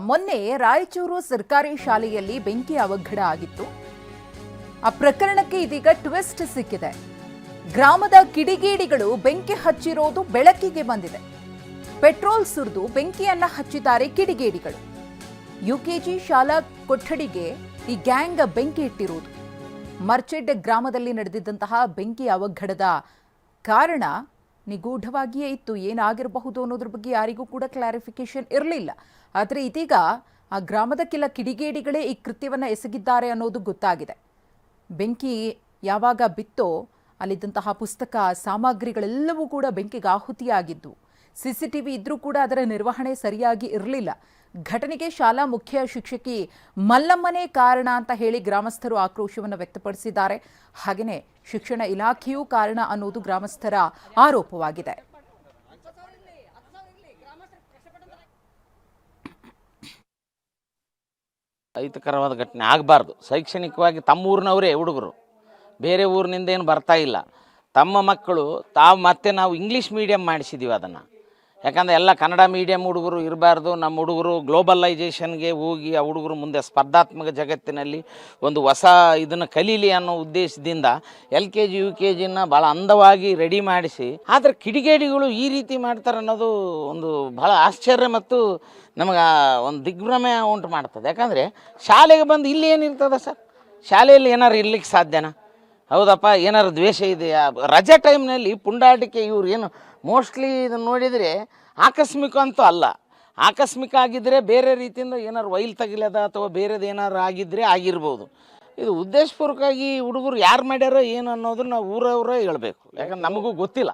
ಮೊನ್ನೆ ರಾಯಚೂರು ಸರ್ಕಾರಿ ಶಾಲೆಯಲ್ಲಿ ಬೆಂಕಿ ಅವಘಡ ಆಗಿತ್ತು. ಆ ಪ್ರಕರಣಕ್ಕೆ ಇದೀಗ ಟ್ವಿಸ್ಟ್ ಸಿಕ್ಕಿದೆ. ಗ್ರಾಮದ ಕಿಡಿಗೇಡಿಗಳು ಬೆಂಕಿ ಹಚ್ಚಿರೋದು ಬೆಳಕಿಗೆ ಬಂದಿದೆ. ಪೆಟ್ರೋಲ್ ಸುರಿದು ಬೆಂಕಿಯನ್ನ ಹಚ್ಚಿದ್ದಾರೆ ಕಿಡಿಗೇಡಿಗಳು. ಯುಕೆಜಿ ಶಾಲಾ ಕೊಠಡಿಗೆ ಈ ಗ್ಯಾಂಗ್ ಬೆಂಕಿ ಇಟ್ಟಿರುವುದು ಮರ್ಚೆಡ್ ಗ್ರಾಮದಲ್ಲಿ ನಡೆದಿದ್ದಂತಹ ಬೆಂಕಿ ಅವಘಡದ ಕಾರಣ ನಿಗೂಢವಾಗಿಯೇ ಇತ್ತು. ಏನಾಗಿರಬಹುದು ಅನ್ನೋದ್ರ ಬಗ್ಗೆ ಯಾರಿಗೂ ಕೂಡ ಕ್ಲಾರಿಫಿಕೇಶನ್ ಇರಲಿಲ್ಲ. ಆದರೆ ಇದೀಗ ಆ ಗ್ರಾಮದ ಕೆಲ ಕಿಡಿಗೇಡಿಗಳೇ ಈ ಕೃತ್ಯವನ್ನು ಎಸಗಿದ್ದಾರೆ ಅನ್ನೋದು ಗೊತ್ತಾಗಿದೆ. ಬೆಂಕಿ ಯಾವಾಗ ಬಿತ್ತೋ ಅಲ್ಲಿದ್ದಂತಹ ಪುಸ್ತಕ, ಸಾಮಗ್ರಿಗಳೆಲ್ಲವೂ ಕೂಡ ಬೆಂಕಿಗೆ ಆಹುತಿಯಾಗಿದ್ದು. ಸಿಸಿಟಿವಿ ಇದ್ರೂ ಕೂಡ ಅದರ ನಿರ್ವಹಣೆ ಸರಿಯಾಗಿ ಇರಲಿಲ್ಲ. ಘಟನೆಗೆ ಶಾಲಾ ಮುಖ್ಯ ಶಿಕ್ಷಕಿ ಮಲ್ಲಮ್ಮನೇ ಕಾರಣ ಅಂತ ಹೇಳಿ ಗ್ರಾಮಸ್ಥರು ಆಕ್ರೋಶವನ್ನು ವ್ಯಕ್ತಪಡಿಸಿದ್ದಾರೆ. ಹಾಗೆಯೇ ಶಿಕ್ಷಣ ಇಲಾಖೆಯೂ ಕಾರಣ ಅನ್ನೋದು ಗ್ರಾಮಸ್ಥರ ಆರೋಪವಾಗಿದೆ. ಅಹಿತಕರವಾದ ಘಟನೆ ಆಗಬಾರ್ದು. ಶೈಕ್ಷಣಿಕವಾಗಿ ತಮ್ಮ ಊರಿನವರೇ ಹುಡುಗರು. ಬೇರೆ ಊರಿನಿಂದ ಏನು ಬರ್ತಾ ಇಲ್ಲ. ತಮ್ಮ ಮಕ್ಕಳು ತಾವು ಮತ್ತೆ ನಾವು ಇಂಗ್ಲೀಷ್ ಮೀಡಿಯಂ ಮಾಡಿಸಿದ್ದೀವಿ ಅದನ್ನು. ಯಾಕಂದರೆ ಎಲ್ಲ ಕನ್ನಡ ಮೀಡಿಯಮ್ ಹುಡುಗರು ಇರಬಾರ್ದು. ನಮ್ಮ ಹುಡುಗರು ಗ್ಲೋಬಲೈಜೇಷನ್ಗೆ ಹೋಗಿ ಆ ಹುಡುಗರು ಮುಂದೆ ಸ್ಪರ್ಧಾತ್ಮಕ ಜಗತ್ತಿನಲ್ಲಿ ಒಂದು ಹೊಸ ಇದನ್ನು ಕಲೀಲಿ ಅನ್ನೋ ಉದ್ದೇಶದಿಂದ L K G U K ಜಿನ ಭಾಳ ಅಂದವಾಗಿ ರೆಡಿ ಮಾಡಿಸಿ, ಆದರೆ ಕಿಡಿಗೇಡಿಗಳು ಈ ರೀತಿ ಮಾಡ್ತಾರೆ ಅನ್ನೋದು ಒಂದು ಭಾಳ ಆಶ್ಚರ್ಯ ಮತ್ತು ನಮಗೆ ಒಂದು ದಿಗ್ಭ್ರಮೆ ಉಂಟು ಮಾಡ್ತದೆ. ಯಾಕಂದರೆ ಶಾಲೆಗೆ ಬಂದು ಇಲ್ಲಿ ಏನಿರ್ತದೆ ಸರ್? ಶಾಲೆಯಲ್ಲಿ ಏನಾರು ಇರ್ಲಿಕ್ಕೆ ಸಾಧ್ಯನಾ? ಹೌದಪ್ಪ ಏನಾರು ದ್ವೇಷ ಇದೆಯಾ? ರಜಾ ಟೈಮ್ನಲ್ಲಿ ಪುಂಡಾಟಿಕೆ ಇವ್ರು ಏನು, ಮೋಸ್ಟ್ಲಿ ಇದನ್ನು ನೋಡಿದರೆ ಆಕಸ್ಮಿಕ ಅಂತೂ ಅಲ್ಲ. ಆಕಸ್ಮಿಕ ಆಗಿದ್ದರೆ ಬೇರೆ ರೀತಿಯಿಂದ ಏನಾರು ವೈಲ್ ತಗಿಲದ ಅಥವಾ ಬೇರೆದು ಏನಾರು ಆಗಿದ್ದರೆ ಆಗಿರ್ಬೋದು. ಇದು ಉದ್ದೇಶಪೂರ್ವಕವಾಗಿ ಹುಡುಗರು ಯಾರು ಮಾಡ್ಯಾರೋ ಏನು ಅನ್ನೋದನ್ನ ನಾವು ಊರವರೇ ಹೇಳಬೇಕು. ಯಾಕಂದ್ರೆ ನಮಗೂ ಗೊತ್ತಿಲ್ಲ.